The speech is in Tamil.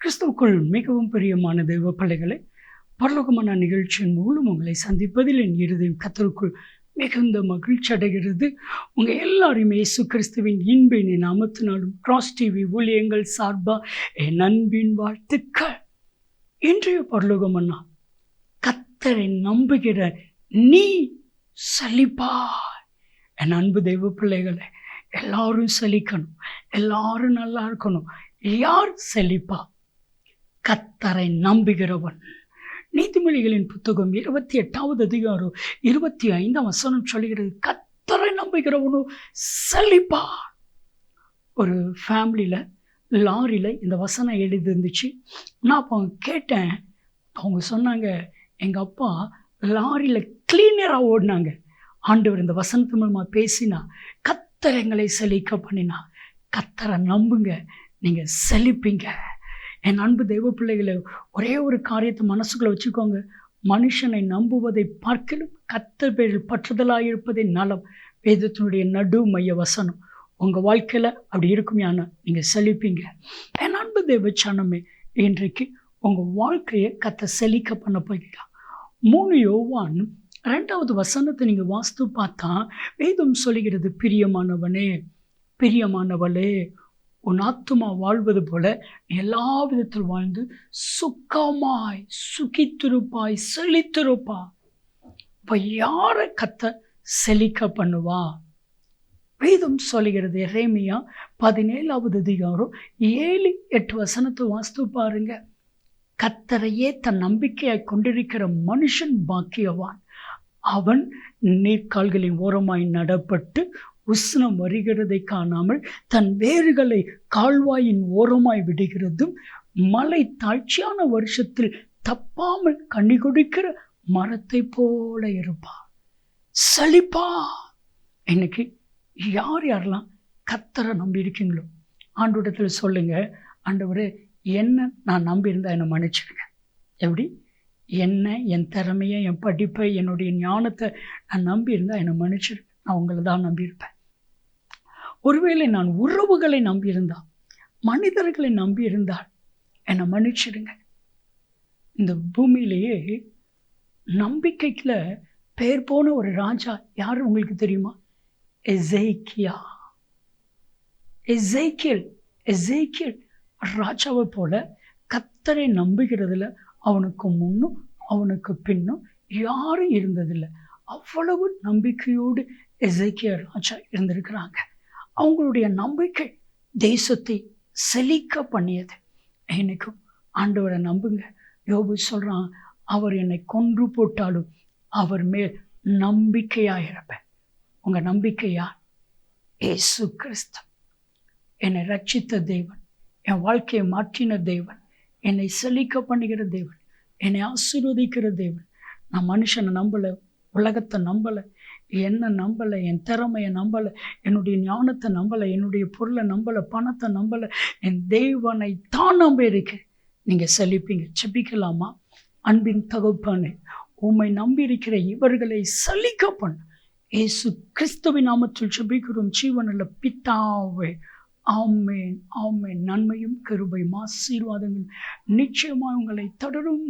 கிறிஸ்துவுக்குள் மிகவும் பிரியமான தெய்வ பிள்ளைகளை பரலோகமான நிகழ்ச்சியின் மூலம் உங்களை சந்திப்பதில் என் இருதயம் கத்தருக்குள் மிகுந்த மகிழ்ச்சி அடைகிறது. உங்கள் எல்லாரையுமே இயேசு கிறிஸ்துவின் இன்பின் நாமத்தினாலும் கிராஸ் டிவி ஊழியங்கள் சார்பா என் அன்பின் வாழ்த்துக்கள். இன்றைய பரலோகமன்னா கத்தரை நம்புகிற நீ சலிப்பா என் அன்பு தெய்வ பிள்ளைகளை எல்லாரும் செழிக்கணும் எல்லாரும் நல்லா இருக்கணும் யார் செழிப்பா? கத்தரை நம்புகிறவன். நீதிமொழிகளின் புத்தகம் இருபத்தி எட்டாவது அதிகாரம் இருபத்தி ஐந்தாம் வசனம் சொல்கிறது கத்தரை நம்புகிறவனும் செழிப்பா ஒரு ஃபேமிலியில் லாரியில் இந்த வசனம் எழுதிருந்துச்சு. நான் அப்போ கேட்டேன் அவங்க சொன்னாங்க எங்கள் அப்பா லாரியில் கிளீனராக ஓடினாங்க. ஆண்டவர் இந்த வசனத்து மூலமாக பேசினா கத்தர் எங்களை செழிக்க பண்ணினா கத்தரை நம்புங்க நீங்கள் செழிப்பீங்க. என் அன்பு தெய்வ பிள்ளைகளை ஒரே ஒரு காரியத்தை மனசுக்குள்ள வச்சுக்கோங்க. மனுஷனை நம்புவதை பார்க்கலும் கத்த பேரில் பற்றுதலாக இருப்பதே நலம். வேதத்தினுடைய நடு மைய வசனம். உங்கள் வாழ்க்கையில் அப்படி இருக்கும் யானை நீங்கள் செழிப்பீங்க. என் அன்பு தெய்வ சனமே இன்றைக்கு உங்கள் வாழ்க்கையை கத்த செழிக்க பண்ண போய்க்கலாம் மூணு யோவான் ரெண்டாவது வசனத்தை நீங்கள் வாஸ்து பார்த்தா வேதம் சொல்லுகிறது பிரியமானவனே பிரியமானவளே உன் ஆத்துமா வாழ்வது போல எல்லா விதத்தில் வாழ்ந்து சுக்கமாய் சுகித்திருப்பாய் செழித்திருப்பா இப்போ யாரை கத்த செழிக்க பண்ணுவா? வேதம் சொல்லுகிறது ரேமியா பதினேழாவது அதிகாரம் ஏழு எட்டு வசனத்தை வாஸ்து பாருங்க. கத்தரையே தன் நம்பிக்கையாய் கொண்டிருக்கிற மனுஷன் பாக்கியவான். அவன் நீர்கால்களின் ஓரமாய் நடப்பட்டு உஷ்ணம் வருகிறதை காணாமல் தன் வேர்களை கால்வாயின் ஓரமாய் விடுகிறதும் மலை தாழ்ச்சியான வருஷத்தில் தப்பாமல் கண்ணி கொடுக்கிற மரத்தை போல இருப்பா சலிப்பா! இன்னைக்கு யார் யாரெல்லாம் கத்தரை நம்பி இருக்கீங்களோ ஆண்டோடத்தில் சொல்லுங்க ஆண்டவர் என்ன நான் நம்பியிருந்தா என்னை மன்னிச்சிடுங்க எப்படி? என்ன என் திறமையை என் படிப்பை என்னுடைய ஞானத்தை நான் நம்பியிருந்தா என்னை மன்னிச்சிருக்கேன் நான் உங்களை தான் நம்பியிருப்பேன். ஒருவேளை நான் உறவுகளை நம்பியிருந்தால் மனிதர்களை நம்பியிருந்தால் என்னை மன்னிச்சிடுங்க. இந்த பூமியிலேயே நம்பிக்கைக்குள்ள பேர் போன ஒரு ராஜா யார் உங்களுக்கு தெரியுமா? எசேக்கியா. எசேக்கியல் எசேக்கியல் ராஜாவை போல கத்தரை நம்புகிறதுல அவனுக்கு முன்னும் அவனுக்கு பின்னும் யாரும் இருந்ததில்லை. அவ்வளவு நம்பிக்கையோடு எசேக்கிய ராஜா இருந்திருக்கிறாங்க. அவங்களுடைய நம்பிக்கை தேசத்தை செழிக்க பண்ணியது. எனக்கும் ஆண்டவரை நம்புங்க. யோபு சொல்கிறான் அவர் என்னை கொன்று போட்டாலும் அவர் மேல் நம்பிக்கையாக இருப்பேன். உங்கள் நம்பிக்கையா ஏசு கிறிஸ்து. என்னை ரட்சித்த தேவன் என் வாழ்க்கையை மாற்றின தேவன் என்னை செழிக்க பண்ணுகிற தேவன் என்னை ஆசீர்வதிக்கிற தேவன். நான் மனுஷனை நம்பலை உலகத்தை நம்பலை என்னை நம்பலை என் திறமையை நம்பலை என்னுடைய ஞானத்தை நம்பலை என்னுடைய பொருளை நம்பலை பணத்தை நம்பலை என் தெய்வனை தான் நம்ப இருக்கேன் நீங்கள் செழிப்பீங்க செபிக்கலாமா அன்பின் தகுப்பானே உம்மை நம்பியிருக்கிற இவர்களை சலிக்க பண்ண. ஏசு கிறிஸ்துவின் நாமத்தில் செபிக்கிறோம் ஜீவனில் பித்தாவே ஆமேன் ஆமேன். நன்மையும் கருபையும் ஆசீர்வாதங்கள் நிச்சயமாக உங்களை தொடரும்.